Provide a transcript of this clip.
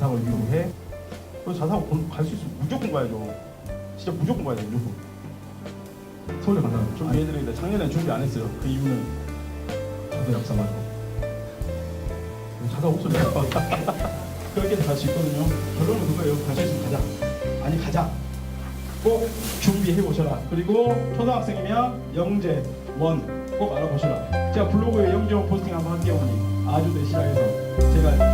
자상을 이용해 그 자상 갈수 있으면 무조건 가야죠. 진짜 무조건 가야 돼 무조건. 서울에 간다는 거죠? 아, 준비해드리는데 작년에 준비 안 했어요. 그 이유는 저도 약사 가지고 자상 없어요. 그렇게 갈 수 있거든요. 결론은 그거예요. 갈수 있으면 가자. 아니 가자. 꼭 준비해 보셔라. 그리고 초등학생이면 영재 원 꼭 알아보셔라. 제가 블로그에 영재 원 포스팅 한번 할게요. 아주대 시작해서 제가